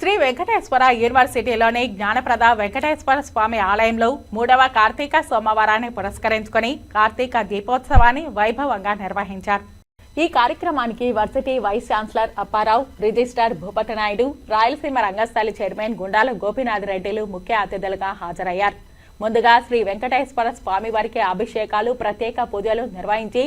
శ్రీ వెంకటేశ్వర యూనివర్సిటీలోని జ్ఞానప్రద వెంకటేశ్వర స్వామి ఆలయంలో మూడవ కార్తీక సోమవారాన్ని పురస్కరించుకొని కార్తీక దీపోత్సవాన్ని వైభవంగా నిర్వహించారు. ఈ కార్యక్రమానికి varsity vice chancellor Apparao registrar Bhupatnaidu Rayalaseema Rangasthali chairman Gundala Gopinath రెడ్డిలు ముఖ్య అతిథులుగా హాజరయ్యారు. ముందుగా శ్రీ వెంకటేశ్వర స్వామి వారికి అభిషేకాలు ప్రత్యేక పూజలు నిర్వహించి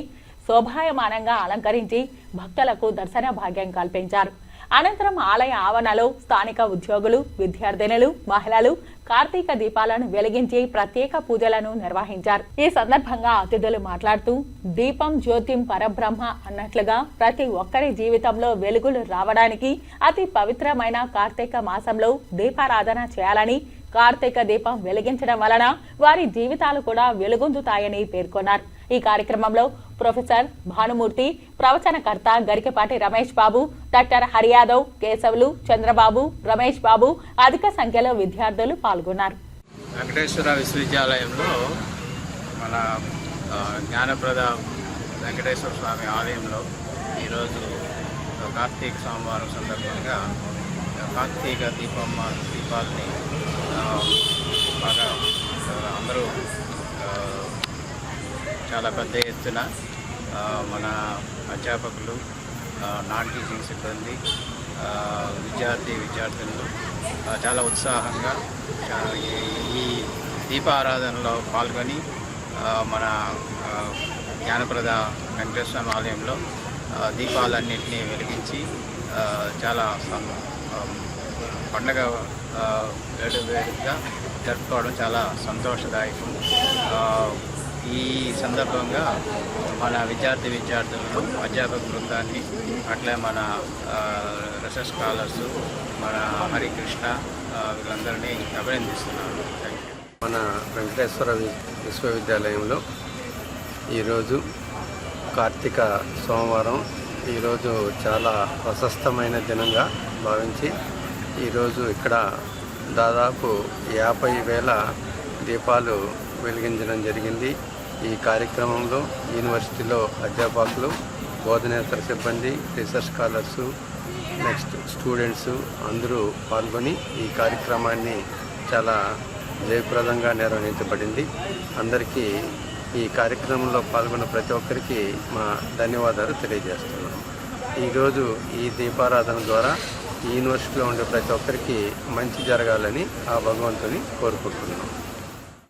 శోభాయమానంగా అలంకరించి భక్తులకు దర్శన భాగ్యం కల్పించారు. అనంతరం ఆలయ ఆవరణలో స్థానిక ఉద్యోగులు విద్యార్థినులు మహిళలు కార్తీక దీపాలను వెలిగించి ప్రత్యేక పూజలను నిర్వహించారు. ఈ సందర్భంగా అతిథులు మాట్లాడుతూ దీపం జ్యోతిం పరబ్రహ్మ అన్నట్లుగా ప్రతి ఒక్కరి జీవితంలో వెలుగులు రావడానికి అతి పవిత్రమైన కార్తీక మాసంలో దీపారాధన చేయాలని కార్తీక దీపం వెలిగించడం వలన వారి జీవితాలు కూడా వెలుగొందుతాయని పేర్కొన్నారు. ఈ కార్యక్రమంలో ప్రొఫెసర్ భానుమూర్తి ప్రవచనకర్త గరికపాటి రమేష్ బాబు డాక్టర్ హరియాదవ్ కేశవులు చంద్రబాబు రమేష్ బాబు అధిక సంఖ్యలో విద్యార్థులు పాల్గొన్నారు. వెంకటేశ్వర విశ్వవిద్యాలయంలో మన జ్ఞానప్రద వెంకటేశ్వర స్వామి ఆలయంలో ఈరోజు కార్తీక సోమవారం సందర్భంగా కార్తీక దీపమ్మ దీపాలని బాగా చాలా పెద్ద ఎత్తున మన అధ్యాపకులు నాన్ టీచింగ్ సిబ్బంది విద్యార్థి విద్యార్థులు చాలా ఉత్సాహంగా ఈ- ఈ దీపారాధనలో పాల్గొని మన జ్ఞానప్రద వెంకటేశ్వర ఆలయంలో దీపాలన్నింటినీ వెలిగించి చాలా సం- పండగ వేడు వేడుగా జరుపుకోవడం చాలా సంతోషదాయకం. ఈ సందర్భంగా మన విద్యార్థి విద్యార్థులను అధ్యాపక బృందాన్ని అట్లే మన ఆ, రీసెర్చ్ స్కాలర్స్ మన హరికృష్ణ వీళ్ళందరినీ అభినందిస్తున్నాను. మన వెంకటేశ్వర వి- విశ్వవిద్యాలయంలో ఈరోజు కార్తీక సోమవారం ఈరోజు చాలా ప్రశస్తమైన దినంగా భావించి ఈరోజు ఇక్కడ దాదాపు యాభై వేల దీపాలు వెలిగించడం జరిగింది. ఈ కార్యక్రమంలో యూనివర్సిటీలో అధ్యాపకులు బోధనేతర సిబ్బంది రీసెర్చ్ స్కాలర్స్ నెక్స్ట్ స్టూడెంట్స్ అందరూ పాల్గొని ఈ కార్యక్రమాన్ని చాలా జయప్రదంగా నిర్వహించబడింది. అందరికీ ఈ కార్యక్రమంలో పాల్గొన్న ప్రతి ఒక్కరికి మా ధన్యవాదాలు తెలియజేస్తున్నాం ఈరోజు ఈ దీపారాధన ద్వారా ఈ యూనివర్సిటీలో ఉండే ప్రతి ఒక్కరికి మంచి జరగాలని ఆ భగవంతుని కోరుకుంటున్నాం.